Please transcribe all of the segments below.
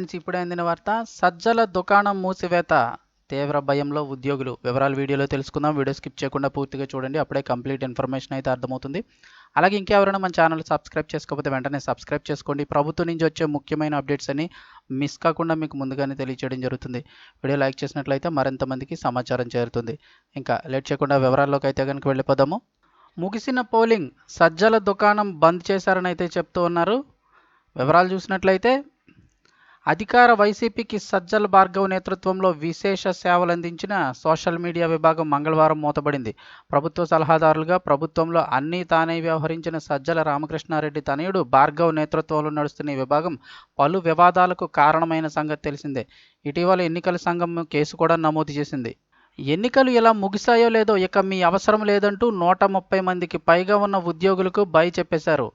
నుంచి ఇప్పుడే అందిన వార్త సజ్జల దుకాణం మూసివేత. తీవ్ర భయంలో ఉద్యోగులు. వివరాలు వీడియోలో తెలుసుకుందాం. వీడియో స్కిప్ చేయకుండా పూర్తిగా చూడండి. అప్పుడే కంప్లీట్ ఇన్ఫర్మేషన్ అయితే అర్థమవుతుంది. అలాగే ఇంకెవరైనా మన ఛానల్ సబ్స్క్రైబ్ చేసుకోకపోతే వెంటనే సబ్స్క్రైబ్ చేసుకోండి. ప్రభుత్వం నుంచి వచ్చే ముఖ్యమైన అప్డేట్స్ అని మిస్ కాకుండా మీకు ముందుగానే తెలియచేయడం జరుగుతుంది. వీడియో లైక్ చేసినట్లయితే మరింత మందికి సమాచారం చేరుతుంది. ఇంకా లేట్ చేయకుండా వివరాల్లోకి అయితే కనుక వెళ్ళిపోదాము. ముగిసిన పోలింగ్. సజ్జల దుకాణం బంద్ చేశారని అయితే చెప్తూ ఉన్నారు. వివరాలు చూసినట్లయితే అధికార వైసీపీకి సజ్జల భార్గవ్ నేతృత్వంలో విశేష సేవలు అందించిన సోషల్ మీడియా విభాగం మంగళవారం మూతబడింది ప్రభుత్వ సలహాదారులుగా ప్రభుత్వంలో అన్నీ తానే వ్యవహరించిన సజ్జల రామకృష్ణారెడ్డి తనయుడు భార్గవ్ నేతృత్వంలో నడుస్తున్న ఈ విభాగం పలు వివాదాలకు కారణమైన సంగతి తెలిసిందే. ఇటీవల ఎన్నికల సంఘం కేసు కూడా నమోదు చేసింది. ఎన్నికలు ఎలా ముగిశాయో లేదో ఇక మీ అవసరం లేదంటూ నూట ముప్పై మందికి పైగా ఉన్న ఉద్యోగులకు బై చెప్పేశారు.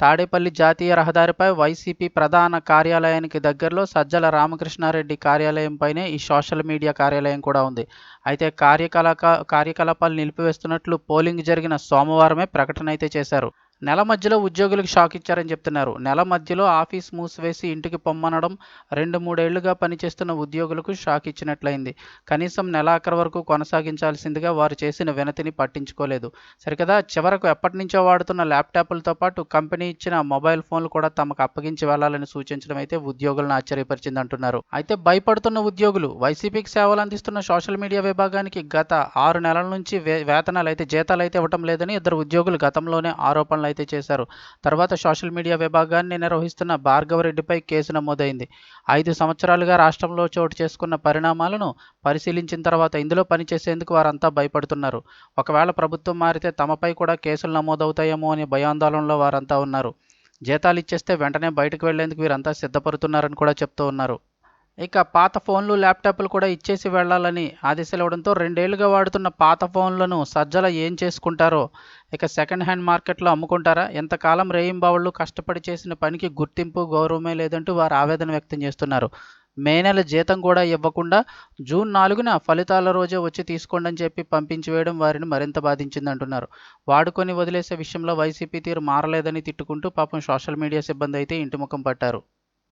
తాడేపల్లి జాతీయ రహదారిపై వైసీపీ ప్రధాన కార్యాలయానికి దగ్గరలో సజ్జల రామకృష్ణారెడ్డి కార్యాలయంపైనే ఈ సోషల్ మీడియా కార్యాలయం కూడా ఉంది. అయితే కార్యకలాక కార్యకలాపాలు నిలిపివేస్తున్నట్లు పోలింగ్ జరిగిన సోమవారమే ప్రకటన అయితే చేశారు. నెల మధ్యలో ఉద్యోగులకు షాక్ ఇచ్చారని చెప్తున్నారు. నెల మధ్యలో ఆఫీస్ మూసివేసి ఇంటికి పొమ్మనడం రెండు మూడేళ్ళుగా పనిచేస్తున్న ఉద్యోగులకు షాక్ ఇచ్చినట్లయింది. కనీసం నెలాఖరు వరకు కొనసాగించాల్సిందిగా వారు చేసిన వినతిని పట్టించుకోలేదు. సరికదా చివరకు ఎప్పటి నుంచో వాడుతున్న ల్యాప్టాప్లతో పాటు కంపెనీ ఇచ్చిన మొబైల్ ఫోన్లు కూడా తమకు అప్పగించి వెళ్ళాలని సూచించడం అయితే ఉద్యోగులను ఆశ్చర్యపరిచింది అంటున్నారు. అయితే భయపడుతున్న ఉద్యోగులు వైసీపీకి సేవలు అందిస్తున్న సోషల్ మీడియా విభాగానికి గత ఆరు నెలల నుంచి వేతనాలు అయితే జీతాలు అయితే ఇవ్వటం లేదని ఇద్దరు ఉద్యోగులు గతంలోనే ఆరోపణలు అయితే చేశారు. తర్వాత సోషల్ మీడియా విభాగాన్ని నిర్వహిస్తున్న భార్గవరెడ్డిపై కేసు నమోదైంది. ఐదు సంవత్సరాలుగా రాష్ట్రంలో చోటు చేసుకున్న పరిణామాలను పరిశీలించిన తర్వాత ఇందులో పనిచేసేందుకు వారంతా భయపడుతున్నారు. ఒకవేళ ప్రభుత్వం మారితే తమపై కూడా కేసులు నమోదవుతాయేమో అనే భయాందోళనలో వారంతా ఉన్నారు. జీతాలు ఇచ్చేస్తే వెంటనే బయటకు వెళ్ళేందుకు వీరంతా సిద్ధపడుతున్నారని కూడా చెప్తూ ఉన్నారు. ఇక పాత ఫోన్లు ల్యాప్టాప్లు కూడా ఇచ్చేసి వెళ్ళాలని ఆదేశాలు ఇవ్వడంతో రెండేళ్ళుగా వాడుతున్న పాత ఫోన్లను సజ్జల ఏం చేసుకుంటారో ఇక సెకండ్ హ్యాండ్ మార్కెట్లో అమ్ముకుంటారా? ఎంతకాలం రేయింబావుళ్ళు కష్టపడి చేసిన పనికి గుర్తింపు గౌరవమే లేదంటూ వారు ఆవేదన వ్యక్తం చేస్తున్నారు. మే నెల జీతం కూడా ఇవ్వకుండా జూన్ నాలుగున ఫలితాల రోజే వచ్చి తీసుకోండి అని చెప్పి పంపించి వేయడం వారిని మరింత బాధించిందంటున్నారు. వాడుకొని వదిలేసే విషయంలో వైసీపీ తీరు మారలేదని తిట్టుకుంటూ పాపం సోషల్ మీడియా సిబ్బంది అయితే ఇంటి ముఖం పట్టారు.